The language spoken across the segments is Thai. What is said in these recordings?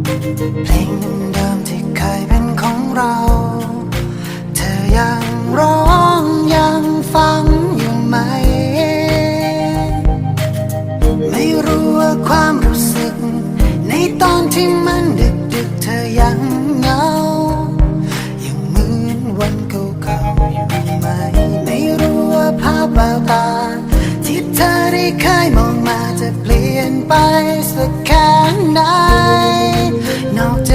เพลงเดิมที่เคยเป็นของเรา เธอยังร้องยังฟังอยู่ไหม ไม่รู้ว่าความรู้สึก ในตอนที่มันดึกดึกเธอยังเหงา ยังเหมือนวันเก่าๆอยู่ไหม ไม่รู้ว่าภาพแววตา ที่เธอได้เคยมองมาจะเปลี่ยนไปสักแค่ไหน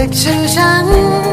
นอ